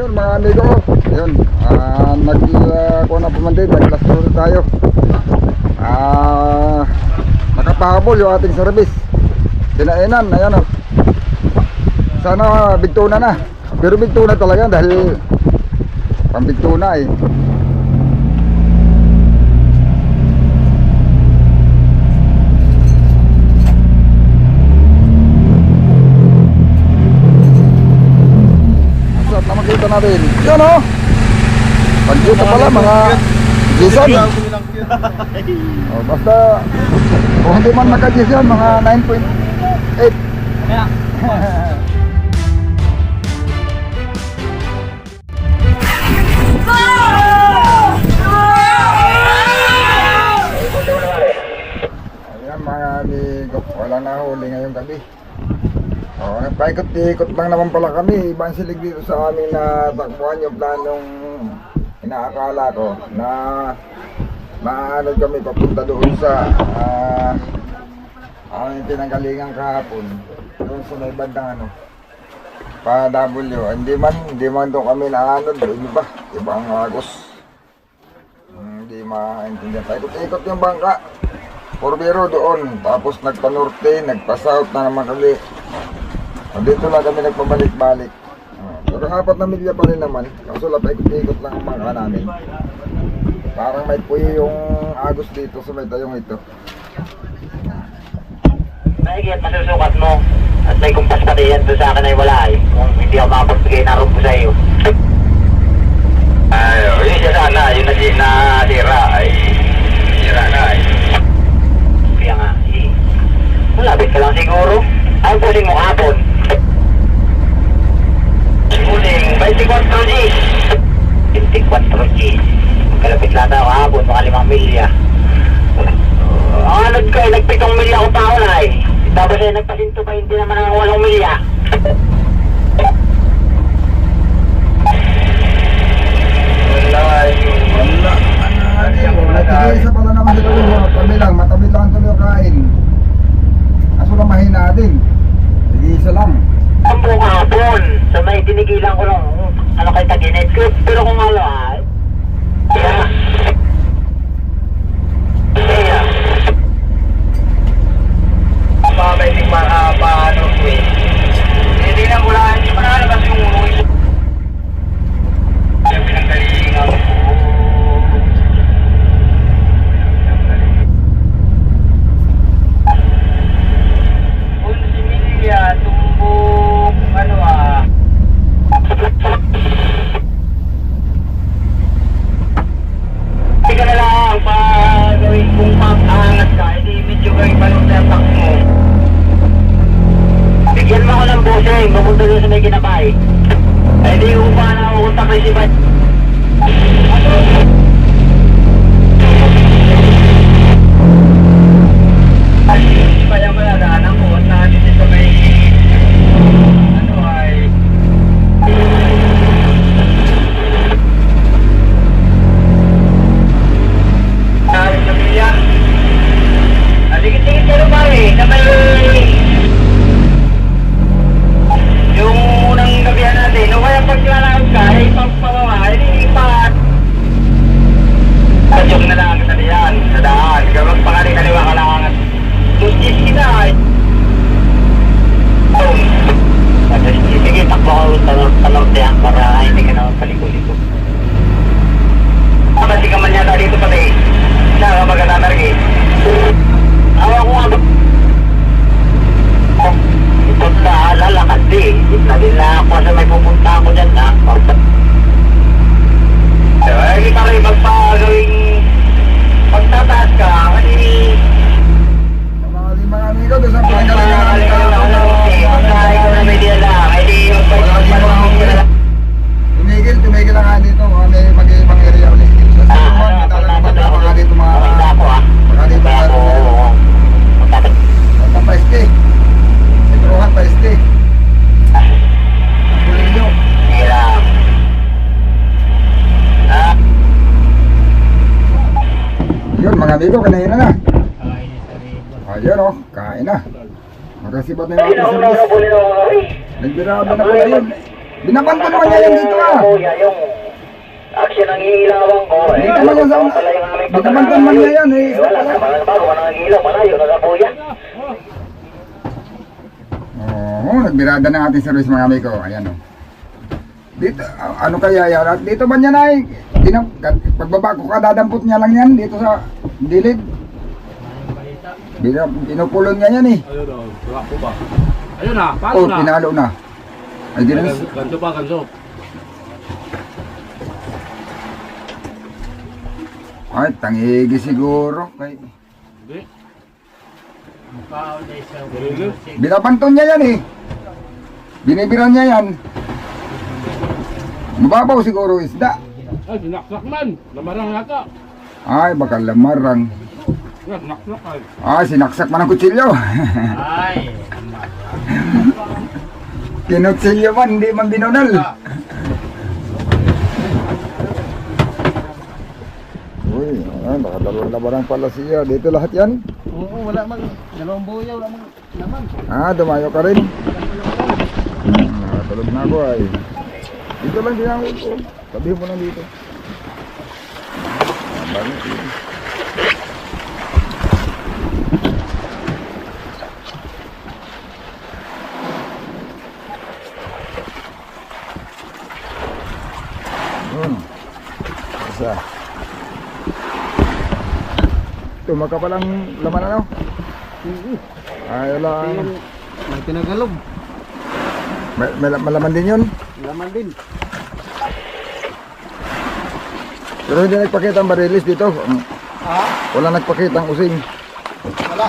ayun mga amigo. Ko ayun uh, nag uh, kuha na pumandi nag last tour tayo. Ah uh, nakapahabol yung ating service. Pinainan ayan oh. sana bigtuna na. Pero bigtuna talaga dahil pambigtuna eh. pangyuta natin. Yun o. Oh. Pangyuta pala mga Jason. oh, basta kung hindi man naka-Jason, mga 9.8. Ayan mga ni Gop, wala na huli ngayong gabi. Oh, nagpaikot-ikot lang naman pala kami. Ibang silig dito sa aming natakbuhan yung planong inaakala ko na maanod kami papunta doon sa ah, uh, aming pinanggalingan kahapon. Doon sa may bandang ano. Pa W. Hindi man, hindi man doon kami naanod. Doon iba. Ibang agos. Hmm, hindi maintindihan. Paikot-ikot yung bangka. Porbero doon. Tapos nagpa-norte, nagpa-south na naman ulit. Dito lang kami nagpabalik-balik. Ah, Pero apat na milya pa rin naman. Kaso lapikot-ikot lang ang mga namin. Parang may puyo yung agos dito sa may tayong ito. Mahigit, masusukat mo. At may kumpas pa rin doon sa akin ay wala eh. Kung hindi ako makapagbigay na rope ko sa iyo. Ay, oh, yun siya sana. Yun na siya nasira. Ay, humilya ako pa ako na eh. Tapos eh, nagpasinto pa hindi naman ang walang humilya. Wala yun. Wala. Nagtigisa eh. pala naman dito yung kami lang. Matabi lang kami yung kain. Kaso na mahina din. Nagtigisa lang. Ang buong hapon. Sa may dinigilan ko lang. Hmm, ano kay Taginit. Pero kung ano ah, Kinabay, pupunta doon sa may Kinabay. Eh di ko pa ano, na kukunta kay si Bay. Sige, sige, sige, pare. Sabay! Kain na. Magkasibat na yung ayun ating ako na pala yun. Binabanton naman niya yan dito ah. Yung action ng ilawan ko. eh. Dito man yan sa... Wala pala yung aming Binabanton man niya yan eh. Eh, wala na, mga bago ka nangilaw, malayo na sa kuya. Oo, nagbirada na ating service mga amigo. Ayan o. Dito, a- ano kaya yan? Dito ba niya na eh? Dinam, pagbaba ko kadadampot niya lang yan dito sa dilid. Dito, pinupulon niya yan eh. Ayun o, wala po ba? Ayun na, paano Oh, na? pinalo na. Ay, di na. Pa, ganto. Ay, tangigi siguro. Kay. Hindi. binabanton niya yan eh. Binibiran niya yan. Mababaw siguro isda. Ay, sinaksak man. Lamarang yata. Ay, baka lamarang. Sinaksak ay. Ay, sinaksak man ang kutsilyo. Ay. Kinutsilyo man, hindi man binunal. Uy, ah, nakadalawang labarang pala siya. Dito lahat yan. Oo, wala man. Dalawang buya, wala man. Naman. Ah, dumayo ka rin. Nakatulog na ako ay. Dito lang din ako. Sabihin mo lang dito. Ah, dito? Yun. Tumaka pa lang laman ano? Ay, wala. May tinagalog. May, may, malaman din yun. Laman din. Pero hindi nagpakita ang barilis dito. Mm, Ha? Wala nagpakita ang using. Wala.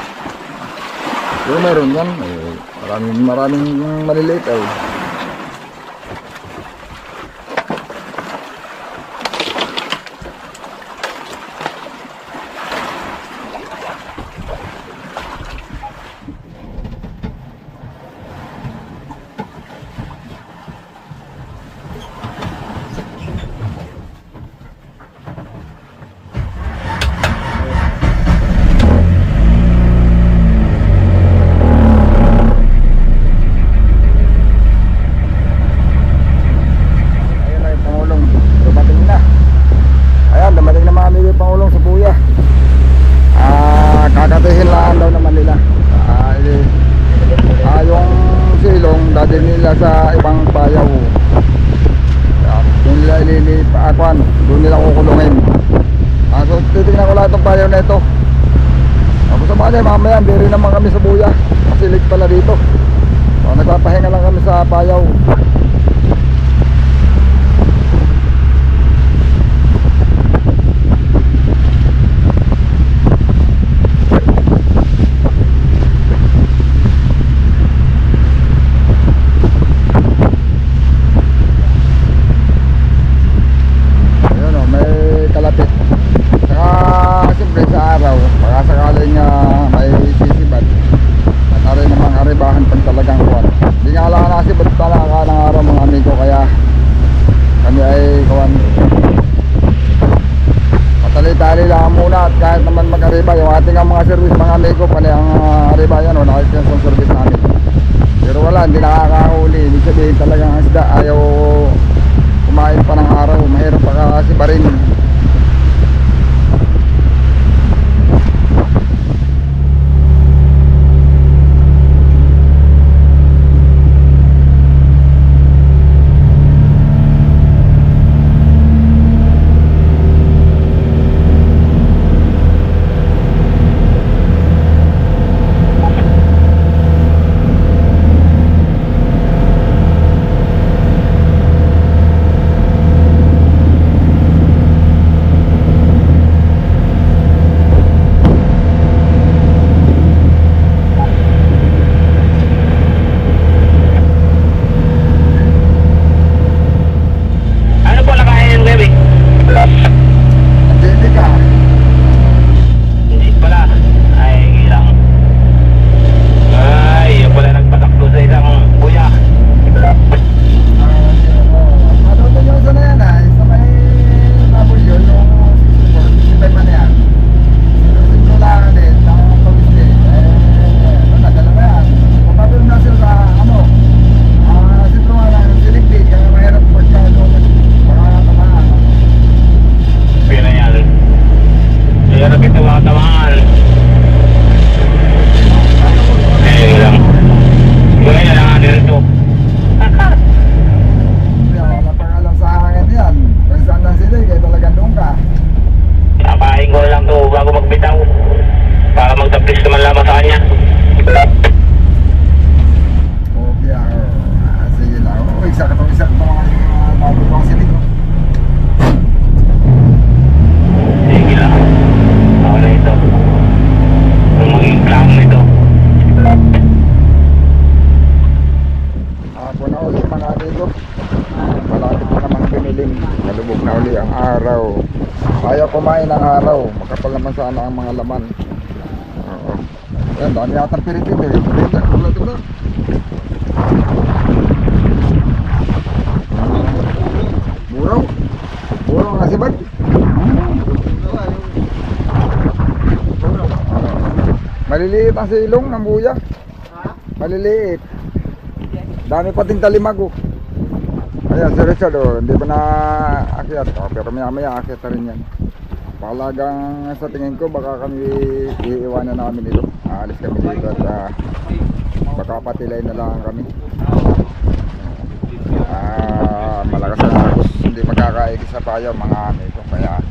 Pero meron yan. Eh, maraming, maraming maliliit. Ay. Mga amigo, pali ang uh, ariba yan o, nakikita sa service namin. Pero wala, hindi nakakahuli. Ibig sabihin talagang ang isda ayaw kumain pa ng araw. Mahirap pa kasi pa rin. Sana ang mga laman. Oo. Yan, dami yata piritin eh. Piritin, tulad ito. Buraw. Buraw nga si Bag. Maliliit ang silong ng buya. Maliliit. Dami pa din talimago. Ayan, si Richard, oh, hindi pa na akyat. Oh, pero maya maya akyat na rin yan. Palagang sa tingin ko, baka kami iiwanan namin dito. Aalis kami dito at ah, baka patilay na lang kami. Ah, malakas ang agos. Hindi magkakaigis sa payo mga ame ko. Kaya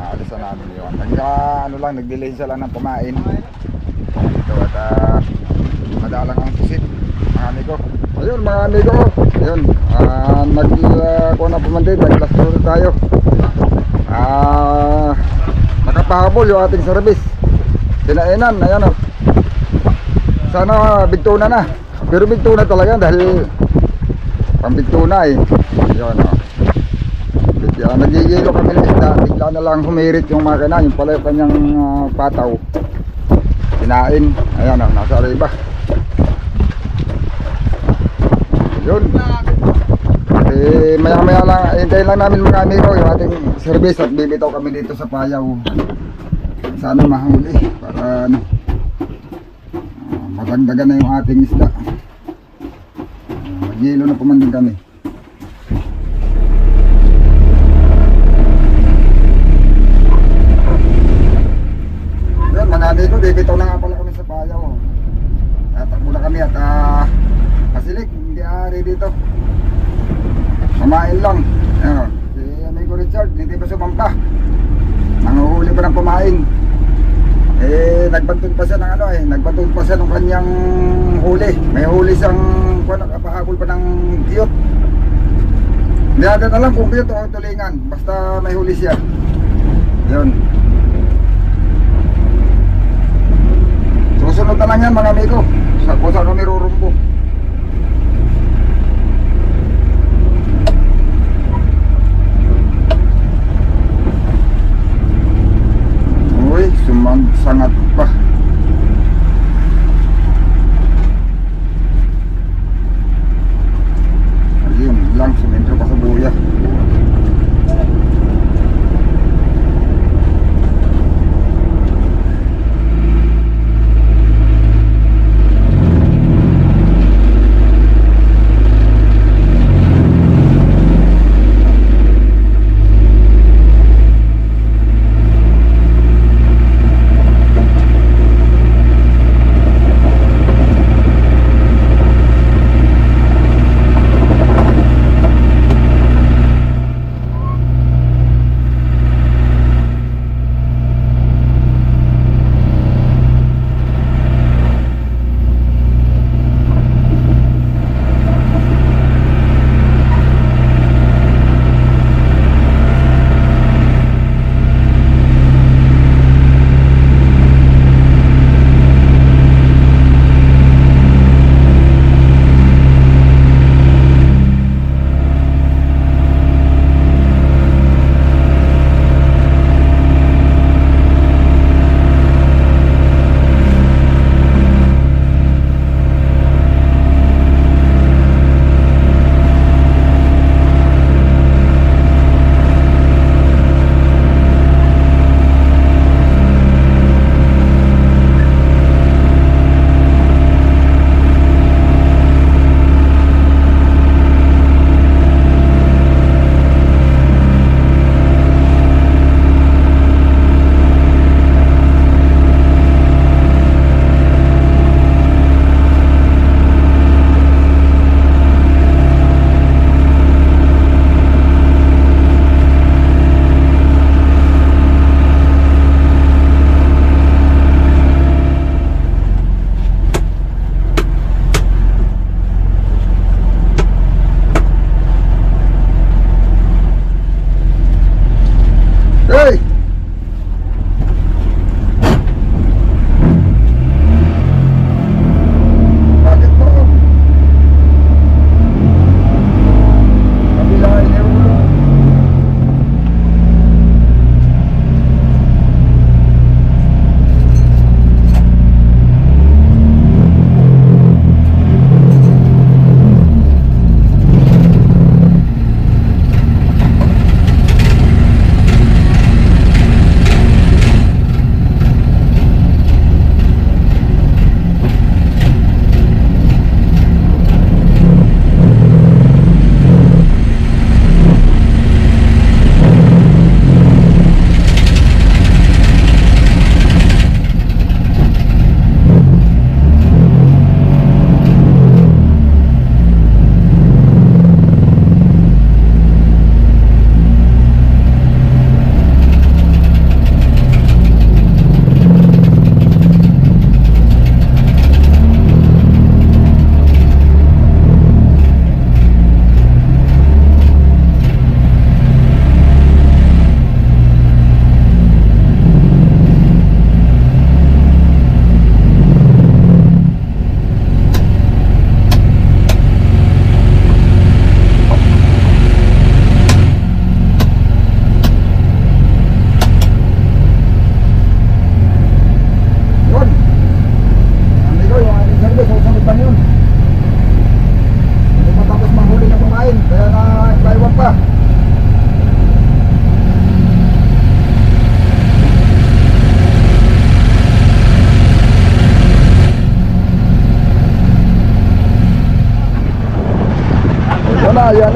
aalis na namin yun. Nagka, ano lang, nag-delay sila ng pumain. Dito at ah, madalang ang pusit mga amigo. Ayun mga amigo. Ayun. Ah, nag uh, na pumandin, nag-last tayo. Ah, nakapahabol yung ating service. Kinainan, ayan o. Sana bigtuna na. Pero bigtuna talaga dahil pambigtuna eh. Ayun o. Bigla, nagigilo kami ng isda. Bigla na lang humirit yung makina. Yung pala yung kanyang ah, pataw. Kinain. Ayan o, nasa riba. Yun. Eh, maya maya lang, hintayin lang namin mga amigo yung ating service at bibitaw kami dito sa Payaw. Sana mahuli para ano, ah, madagdagan na yung ating isda. Ah, Maghilo na pumandin kami. Yun, mga amigo, bibitaw na nga pala kami sa Payaw. Tatakbo na kami at ah, pasilik, hindi ari dito. Kumain lang. Ayun, si amigo Richard, hindi pa sumampa. Nanguhuli pa ng kumain. Eh, nagbantog pa siya ng ano eh, nagbantog pa siya ng kanyang huli. May huli siyang, kung nakapahabol pa ng kiyot. Hindi natin alam kung kiyot o tulingan, basta may huli siya. Yun. Susunod na lang yan mga amigo. Sa kung saan kami rurumbo. Uy, sumagsangat pa.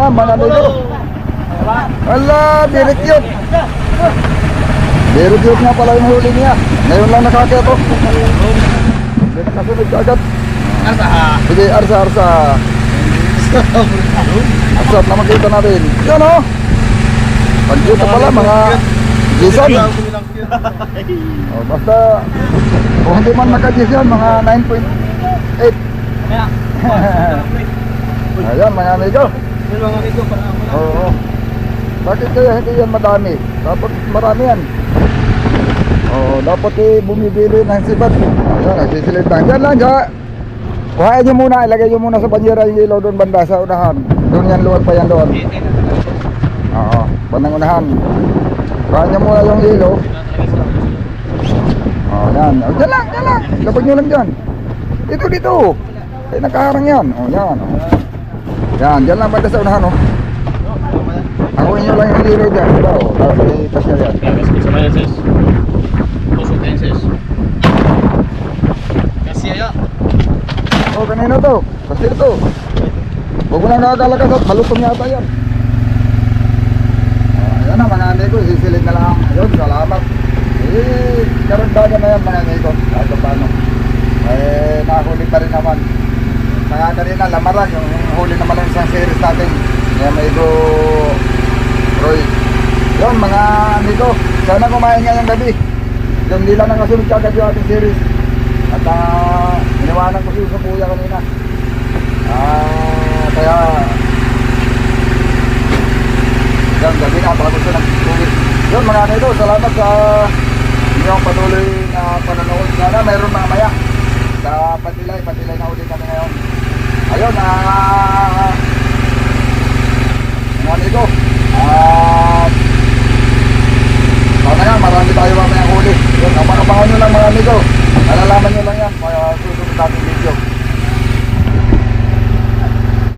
Na, mga amigo. Wala, very cute. Very cute nga pala yung huli niya. Ngayon lang nakakita. Hindi na kasunod agad. Sige, arsa, arsa. Asap na makita natin. Yan o. Pagkita pala mga Jason. Oh, basta kung hindi man naka-Jis yan, mga 9.8. Ayan mga amigo. Yung mga amigo, para ako. Oo. Bakit kaya hindi yan madami? Dapat marami yan. Oo, dapat eh bumibili ng sibat. Ayan, nagsisilid lang. Diyan lang, siya. Kuhain nyo muna, ilagay nyo muna sa banyera yung ilaw doon banda sa unahan. Doon yan, luwag pa yan doon. Oo, bandang unahan. Kuhain nyo muna yung ilaw. Oo, yan. O, dyan lang, dyan lang. Lapag nyo lang dyan. Dito, dito. Eh, nakaharang yan. O, yan. O. Yan, dyan lang banda sa unahan, o. Ako nyo lang yung ilaw dyan. Ito, o. Tapos ipas nyo yan. Kasi ayo. Oh, kanina to. Kasi ito. Huwag mo na nakakalagas at malutong yata yan. Oh, ayan na mga amigo, sisilid na lang. Ayun, salamat. Eh, karagdagan na yan mga amigo. Kahit pa paano. Eh, nakahuli pa rin naman. Mga kanina, lamaran. Yung huli naman ng isang series natin. Yung amigo Roy. Yun, mga amigo. Sana kumain ngayong gabi. Yung nila nang kasunod kagad yung ating series. At uh, iniwanan ko siya sa kuya kanina. Ah, kaya yan, gabi na, bago siya nag-uwi. Yun, mga amigo, salamat sa inyong patuloy na panonood. Sana mayroon mamaya sa Patilay. Patilay na uli kami ngayon ayun ah mga ito ah so na marami tayo mamaya huli. Yun ang mga pangalan nyo lang mga amigo. Nalalaman nyo lang yan mga susunod natin video.